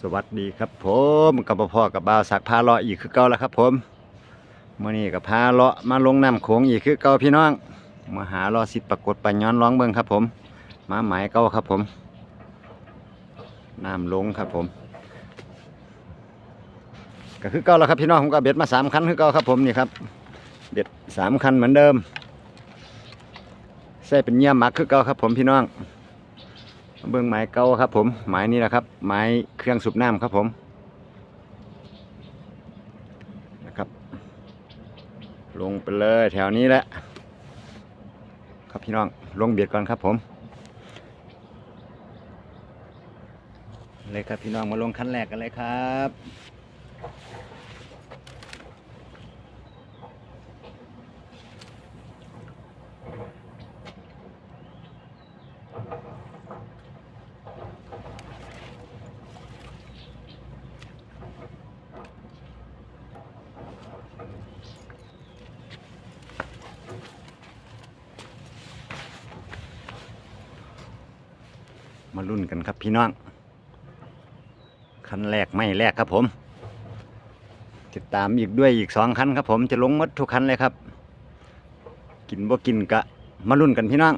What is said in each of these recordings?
สวัสดีครับผมกับพ่อกับบ่าวสักพาเลาะอีกคือเก่าแล้วครับ ผมเมื่อนี้กับพาเลาะมาลงน้ำโขงอีกคือเก่าพี่น้องมาหารอสิปรากฏปัญย้อนร้องเบิ่งครับผมมาหมายเก่าครับผมน้ำลงครับผม ก็คือเก่าแล้วครับพี่น้องผมก็เบ็ดมาสามคันคือเก่าครับผมนี่ครับเบ็ดสามคันเหมือนเดิมใส่เป็นเยี่ยมมักคือเก่าครับผมพี่น้อง เบื้องไม้เก่าครับ ผมไม้นี้แหละครับ ไม้เครื่องสูบน้ำครับผมนะครับ ลงไปเลยแถวนี้แหละครับพี่น้องลงเบียดก่อนครับผม เลยครับพี่น้องมาลงขั้นแรกกันเลยครับ มารุ่นกันครับพี่น้องคันแรกไม่แรกครับผม ติดตามอีกด้วยอีกสองคันครับผมจะลงหมดทุกคันเลยครับ กินบ่กินกะมารุ่นกันพี่น้อง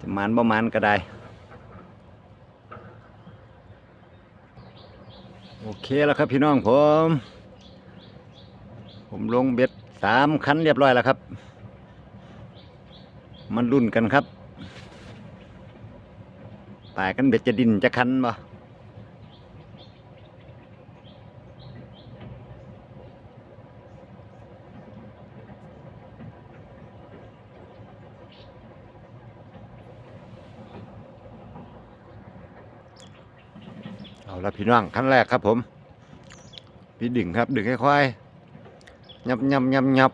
จะมานบ่มานก็ได้ โอเคแล้วครับพี่น้องผม ผมลงเบ็ดสามคันเรียบร้อยแล้วครับ มันรุ่นกันครับ ตายกันเบ็ดจะดินจะคันบ่เอาละพี่น้องขั้นแรกครับผม พี่ดึงครับ ดึงให้ควายยับยับยับยับ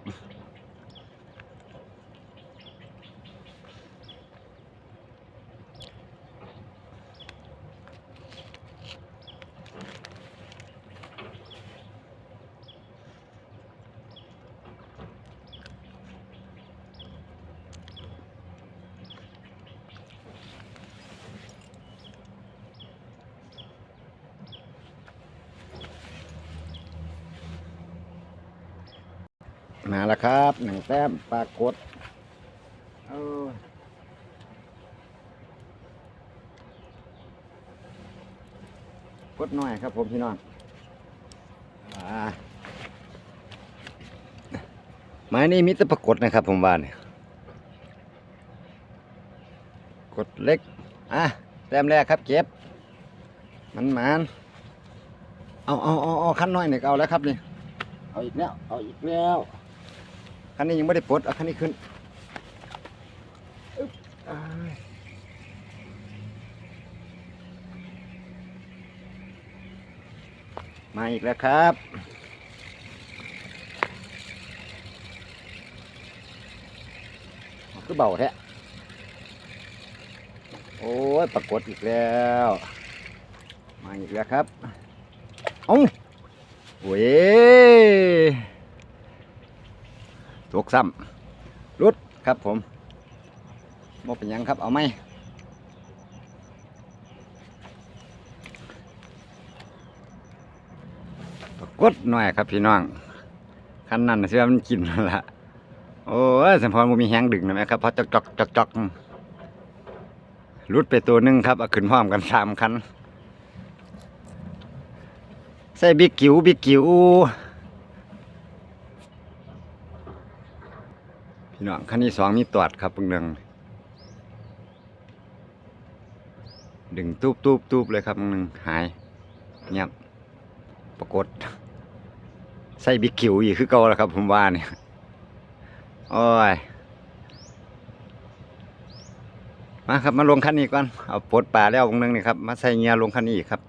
มาแล้วครับหนึ่งแต้มปรากฏเออกดหน่อยครับผมพี่น้องอ่าไม้นี่มิตรปรากฏนะครับผมว่าเนี่ยกดเล็ก อะแต้มแรกครับเก็บ มันมันเอาเอาเอาเอาขั้นน้อยเนี่ยเอาแล้วครับนี่ เอาอีกแล้ว เอาอีกแล้ว คันนี้ยังไม่ได้ปลดเอาคันนี้ขึ้นมาอีกแล้วครับ คือเบาแท้โอ้ยปรากฏอีกแล้ว มาอีกแล้วครับ เอ้าโอ้ย ตกซ้ำรุดครับผมโมเป็นยังครับเอาไหมกดหน่อยครับพี่น้องคันนั้นเชื่อมันกินแล้วละโอ้สมพรบ่มีแห้งดึงนะไหมครับเพราะจอกจอกจอกจอกรุดไปตัวหนึงครับเอาขึ้นพร้อมกันสามคันใส่บิ๊กกิ๋วบิ๊กกิ๋ว พี่น้องขั้นที่สองมีตอดครับเพิ่งดึงดึงตูบตูบตูบเลยครับหนึ่งหายเงียบปรากฏใส่บิ๊กคิวอีกคือเก่าแล้วครับ ผมว่าเนี่ยโอ้ยมาครับมาลงขั้นนี้ก่อนเอาปลดปลาแล้ววงนึงนี่ครับมาใส่เงียลงขั้นนี้อีกครับ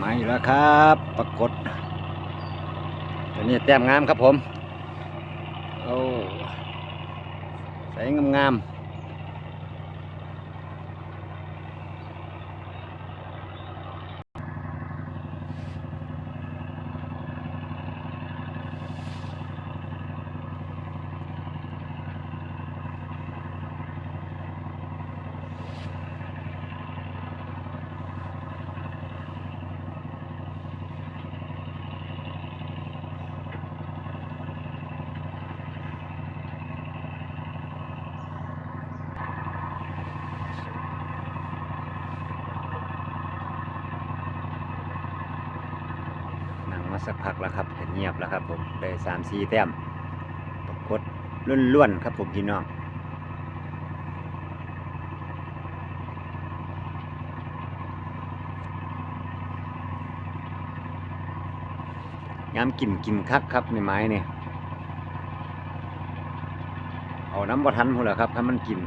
มาอีกแล้วครับ ปรากฏตัวนี้แต้มงามครับผม โอ้ ใสงามงา มาสักพักแล้วครับเงียบแล้วครับผมได้สามสี่แต้มปรากฏล้วนๆครับผมพี่น้องยามกินกินคักครับในไม้เนี่ยเอาน้ำบ่ทันพูดแหละครับถ้ามันกิน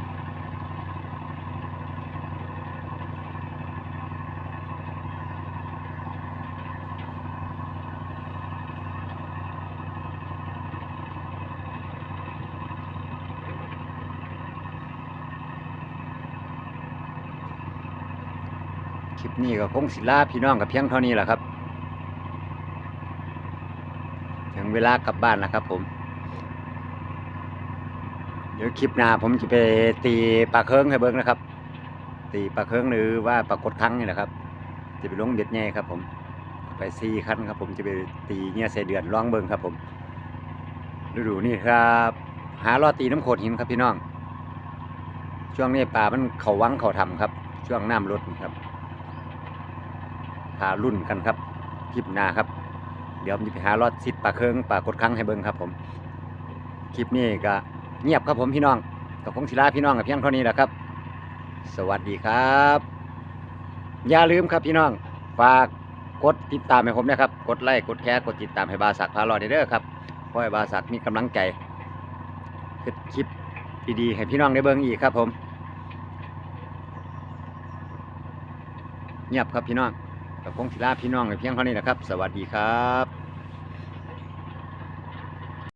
คลิปนี้ก็คงสิลาพี่น้องกับเพียงเท่านี้แหละครับ ถึงเวลากลับบ้านแล้วครับผม เดี๋ยวคลิปหน้าผมจะไปตีปลาเคิงให้เบิ้งนะครับ ตีปลาเคิงหรือว่าปลากดคั้งนี่แหละครับ จะไปลงเบ็ดใหญ่ครับ ผม ไปซีคันครับ ผมจะไปตีเนี่ยใส่เดือนลองเบิ้งครับผมฤดูนี่ครับหารอตีน้ำโขดหินครับพี่น้อง ช่วงนี้ปลามันเขาวังเขาทำครับ ช่วงน้ำลดครับ พารุ่นกันครับคลิปหน้าครับ เดี๋ยวผมจะไปหารอดซิดปลาเคิงปลากดคังให้เบิ่งครับ ผมคลิปนี้ก็เงียบครับผมพี่น้องกับพงศิลาพี่น้องกับเพียงเท่านี้แหละครับ สวัสดีครับ อย่าลืมครับพี่น้องฝากกดติดตามให้ผมนะครับ กดไลค์กดแชร์กดติดตามให้บาสักพารอดเด้อครับเพราะบาสักมีกำลังใจคือคลิปดีๆให้พี่น้องได้เบิ่งอีกครับผมเงียบครับพี่น้อง กับคงศิลาพี่น้องเพียงเท่านี้นะครับ สวัสดีครับ